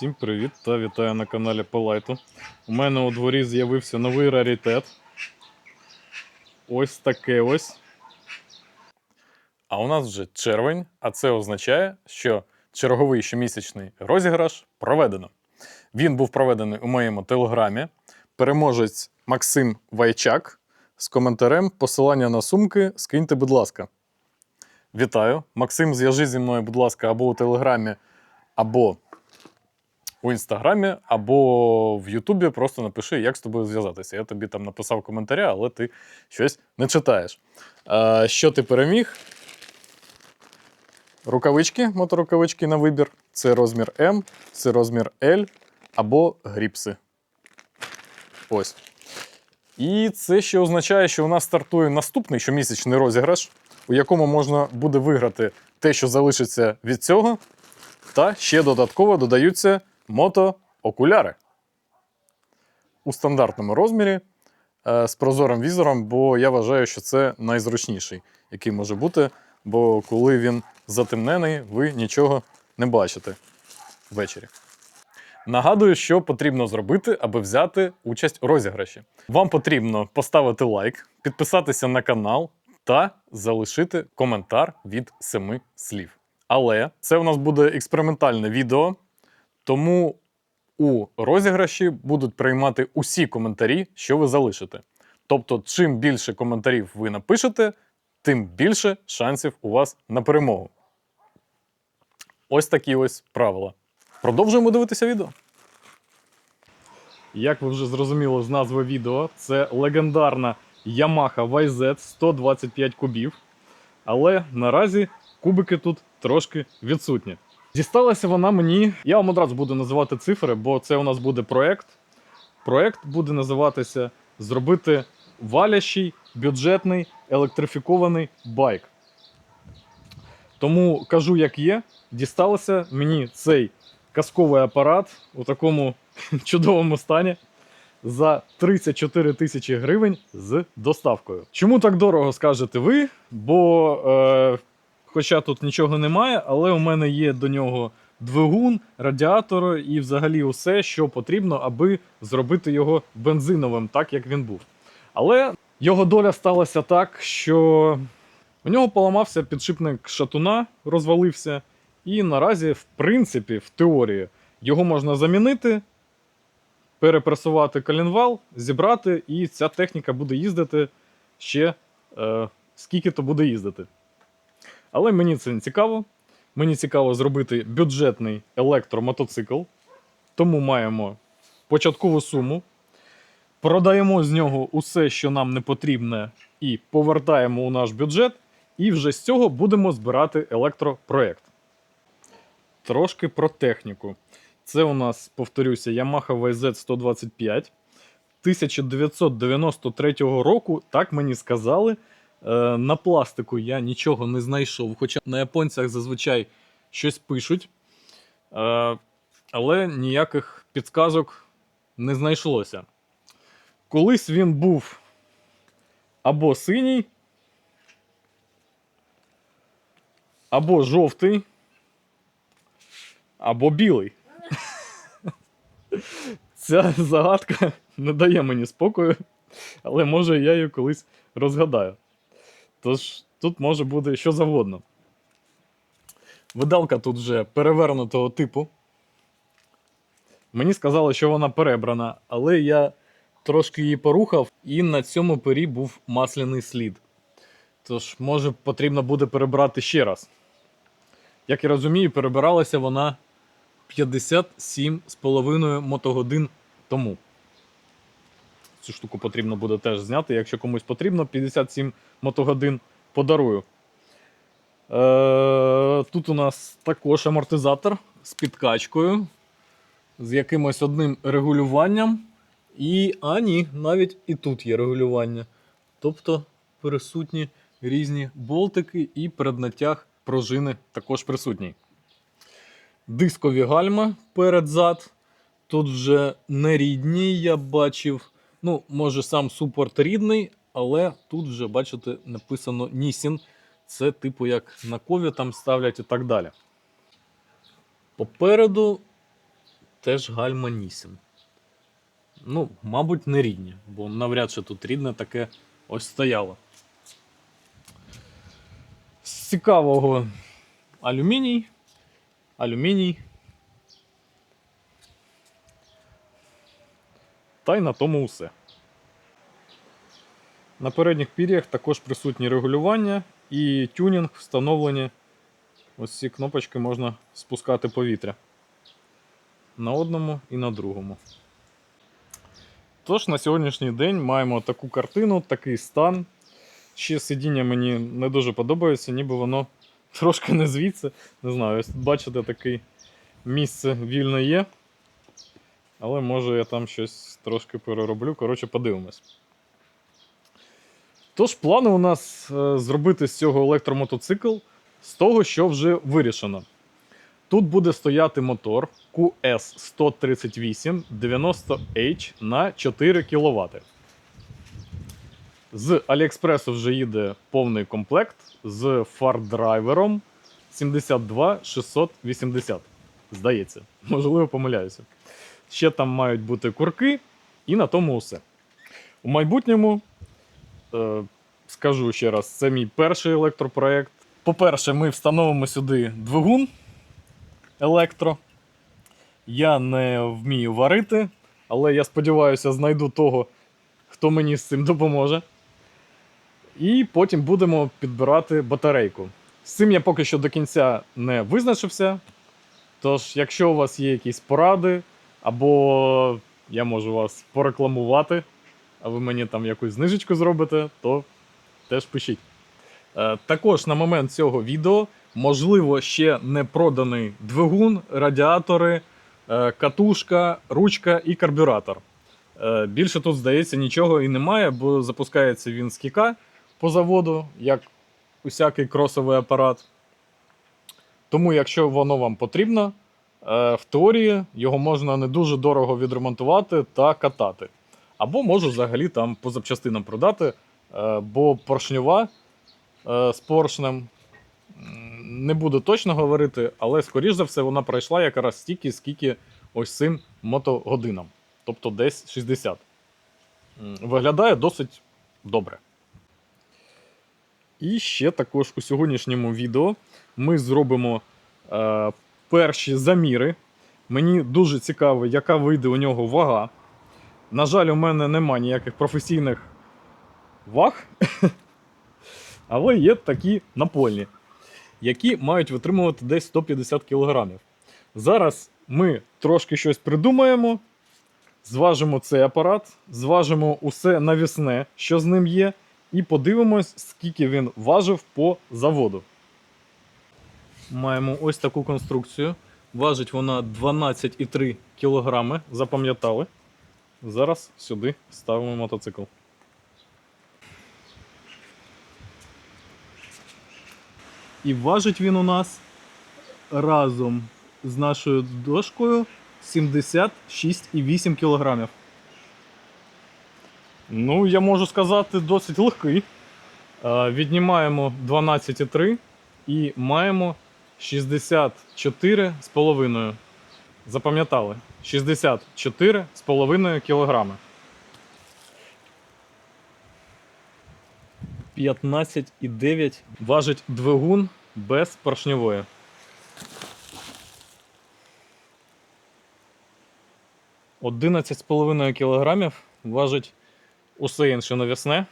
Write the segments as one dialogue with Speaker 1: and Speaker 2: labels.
Speaker 1: Всім привіт та вітаю на каналі Полайту. У мене у дворі з'явився новий раритет. Ось таке ось. А у нас вже червень, а це означає, що черговий щомісячний розіграш проведено. Він був проведений у моєму телеграмі. Переможець Максим Вайчак з коментарем посилання на сумки скиньте, будь ласка. Вітаю. Максим, зв'яжи зі мною, будь ласка, або у Телеграмі, або у Інстаграмі, або в Ютубі. Просто напиши, як з тобою зв'язатися. Я тобі там написав коментаря, але ти щось не читаєш. А, що ти переміг? Рукавички, моторукавички на вибір. Це розмір М, це розмір L або гріпси. Ось. І це ще означає, що у нас стартує наступний щомісячний розіграш, у якому можна буде виграти те, що залишиться від цього. Та ще додатково додаються мотоокуляри у стандартному розмірі е, з прозорим візором, бо я вважаю, що це найзручніший, який може бути. Бо коли він затемнений, ви нічого не бачите ввечері. Нагадую, що потрібно зробити, аби взяти участь у розіграші. Вам потрібно поставити лайк, підписатися на канал та залишити коментар від семи слів. Але це у нас буде експериментальне відео, тому у розіграші будуть приймати усі коментарі, що ви залишите. Тобто, чим більше коментарів ви напишете, тим більше шансів у вас на перемогу. Ось такі ось правила. Продовжуємо дивитися відео. Як ви вже зрозуміли з назви відео, це легендарна Yamaha YZ 125 кубів. Але наразі кубики тут трошки відсутні. Дісталася вона мені. Я вам одразу буду називати цифри, бо це у нас буде проект. Проект буде називатися Зробити валящий бюджетний електрифікований байк. Тому кажу, як є, дісталося мені цей казковий апарат у такому чудовому стані за 34 тисячі гривень з доставкою. Чому так дорого скажете ви? Бо, е, хоча тут нічого немає, але у мене є до нього двигун, радіатор і взагалі усе, що потрібно, аби зробити його бензиновим, так як він був. Але його доля сталася так, що у нього поламався підшипник шатуна, розвалився, і наразі, в принципі, в теорії, його можна замінити, перепресувати коленвал, зібрати, і ця техніка буде їздити ще е, скільки то буде їздити. Але мені це не цікаво. Мені цікаво зробити бюджетний електромотоцикл, тому маємо початкову суму. Продаємо з нього усе, що нам не потрібне, і повертаємо у наш бюджет. І вже з цього будемо збирати електропроект. Трошки про техніку. Це у нас, повторюся, Yamaha YZ 125 1993 року, так мені сказали. Е, на пластику я нічого не знайшов, хоча на японцях зазвичай щось пишуть. Е, але ніяких підказок не знайшлося. Колись він був або синій, або жовтий, або білий. Ця загадка не дає мені спокою, але може я її колись розгадаю. Тож тут може бути що завгодно. Видалка тут вже перевернутого типу. Мені сказали, що вона перебрана, але я трошки її порухав, і на цьому пері був масляний слід. Тож, може, потрібно буде перебрати ще раз. Як я розумію, перебиралася вона 57,5 мотогодин тому. Цю штуку потрібно буде теж зняти. Якщо комусь потрібно, 57 мотогодин подарую. Е, Тут у нас також амортизатор з підкачкою, з якимось одним регулюванням. І, а ні, навіть і тут є регулювання. Тобто присутні різні болтики і преднатяг пружини також присутній. Дискові гальма перед-зад. Тут вже не рідні, я бачив. Ну, може, сам супорт рідний, але тут вже, бачите, написано Nissin. Це, типу, як на кові там ставлять і так далі. Попереду теж гальма Нісін. Ну, мабуть, не рідні, бо навряд чи тут рідне таке ось стояло. З цікавого алюміній. Алюміній. Та й на тому все. На передніх пір'ях також присутні регулювання і тюнінг встановлені. Ось ці кнопочки можна спускати повітря. На одному і на другому. Тож на сьогоднішній день маємо таку картину, такий стан. Ще сидіння мені не дуже подобається, ніби воно трошки не звідси. Не знаю, ось бачите, таке місце вільне є. Але може я там щось трошки перероблю. Коротше, подивимось. Тож, плани у нас е, зробити з цього електромотоцикл з того, що вже вирішено. Тут буде стояти мотор QS138 90H на 4 кВт. З Аліекспресу вже їде повний комплект з фардрайвером 72680. Здається, можливо, помиляюся. Ще там мають бути курки, і на тому все. У майбутньому, е, скажу ще раз, це мій перший електропроект. По-перше, ми встановимо сюди двигун електро. Я не вмію варити, але я сподіваюся, знайду того, хто мені з цим допоможе. І потім будемо підбирати батарейку. З цим я поки що до кінця не визначився. Тож, якщо у вас є якісь поради, або я можу вас порекламувати, а ви мені там якусь знижечку зробите, то теж пишіть. Е, Також на момент цього відео, можливо, ще не проданий двигун, радіатори, е, катушка, ручка і карбюратор. Е, Більше тут, здається, нічого і немає, бо запускається він з кіка по заводу, як усякий кросовий апарат. Тому, якщо воно вам потрібно, в теорії його можна не дуже дорого відремонтувати та катати. Або можу взагалі там по запчастинам продати, е, бо поршньова е, з поршнем не буду точно говорити, але скоріш за все вона пройшла якраз стільки, скільки ось цим мотогодинам. Тобто десь 60. Виглядає досить добре. І ще також у сьогоднішньому відео ми зробимо е, перші заміри. Мені дуже цікаво, яка вийде у нього вага. На жаль, у мене нема ніяких професійних ваг, але є такі напольні, які мають витримувати десь 150 кг. Зараз ми трошки щось придумаємо, зважимо цей апарат, зважимо усе навісне, що з ним є, і подивимось, скільки він важив по заводу. Маємо ось таку конструкцію. Важить вона 12,3 кг, запам'ятали. Зараз сюди ставимо мотоцикл. І важить він у нас разом з нашою дошкою 76,8 кг. Ну, я можу сказати, досить легкий. Е, Віднімаємо 12,3 і маємо 64,5. Запам'ятали? 64,5 кілограми. 15,9 важить двигун без поршньової. Одинадцять з половиною кілограмів важить усе інше навісне.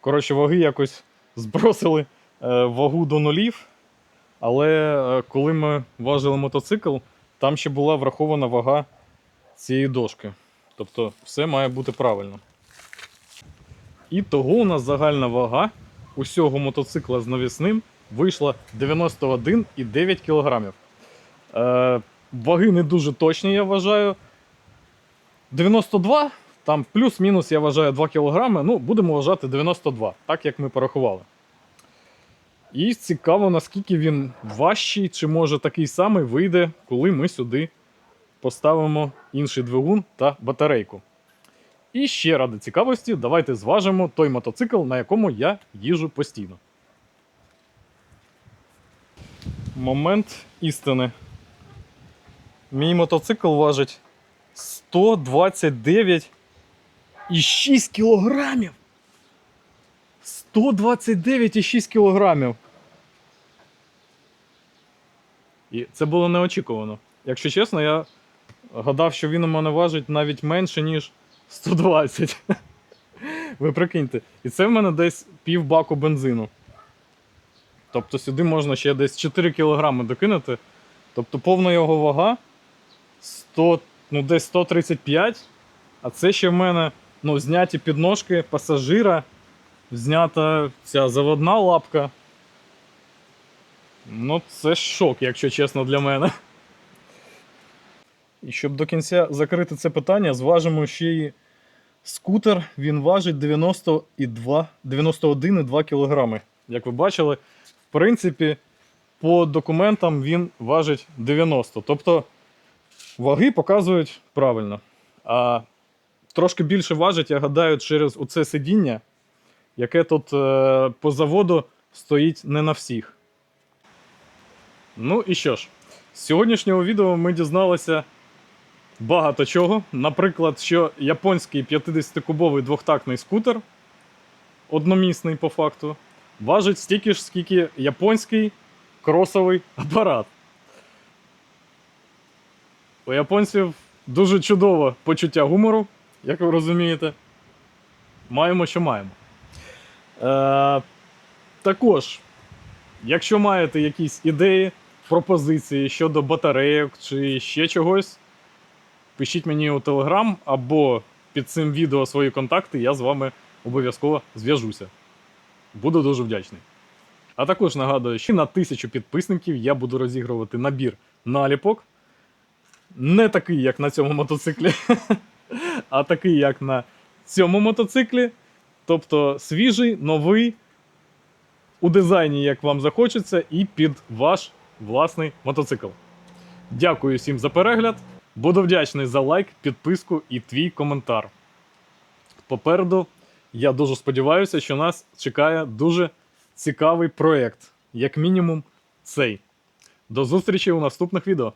Speaker 1: Коротше, ваги якось збросили е, вагу до нулів. Але е, коли ми важили мотоцикл, там ще була врахована вага цієї дошки. Ктобто все має бути правильно. І того у нас загальна вага усього мотоцикла з навісним вийшла 91,9 кг. Е, ваги не дуже точні, я вважаю. 92, там плюс-мінус, я вважаю, 2 кг. Ну, будемо вважати 92, так як ми порахували. І цікаво, наскільки він важчий, чи може такий самий вийде, коли ми сюди поставимо інший двигун та батарейку. І ще ради цікавості, давайте зважимо той мотоцикл, на якому я їжу постійно. Момент істини. мій мотоцикл важить 129,6 кілограмів. 129,6 кілограмів. І це було неочікувано. Якщо чесно, я гадав, що він у мене важить навіть менше, ніж 120. Ви прикиньте. І це в мене десь пів баку бензину. Тобто сюди можна ще десь 4 кг докинути. Тобто повна його вага 100, ну десь 135. А це ще в мене ну, зняті підножки пасажира, знята ця заводна лапка. Ну, це шок, якщо чесно, для мене. І щоб до кінця закрити це питання, зважимо ще й скутер. Він важить 91,2 кг. Як ви бачили, в принципі, по документам він важить 90. Тобто ваги показують правильно. А трошки більше важить, я гадаю, через оце сидіння, яке тут е, по заводу стоїть не на всіх. Ну і що ж, з сьогоднішнього відео ми дізналися багато чого. Наприклад, що японський 50-кубовий двохтактний скутер, одномісний по факту, важить стільки ж, скільки японський кросовий апарат. У японців дуже чудове почуття гумору, як ви розумієте. Маємо, що маємо. Е, також, якщо маєте якісь ідеї, пропозиції щодо батарейок чи ще чогось, пишіть мені у Телеграм або під цим відео свої контакти, я з вами обов'язково зв'яжуся. Буду дуже вдячний. А також нагадую, що на тисячу підписників я буду розігрувати набір наліпок. Не такий, як на цьому мотоциклі, а такий, як на цьому мотоциклі. Тобто свіжий, новий, у дизайні, як вам захочеться, і під ваш власний мотоцикл. Дякую всім за перегляд. Буду вдячний за лайк, підписку і твій коментар. Попереду я дуже сподіваюся, що нас чекає дуже цікавий проєкт, як мінімум, цей. До зустрічі у наступних відео.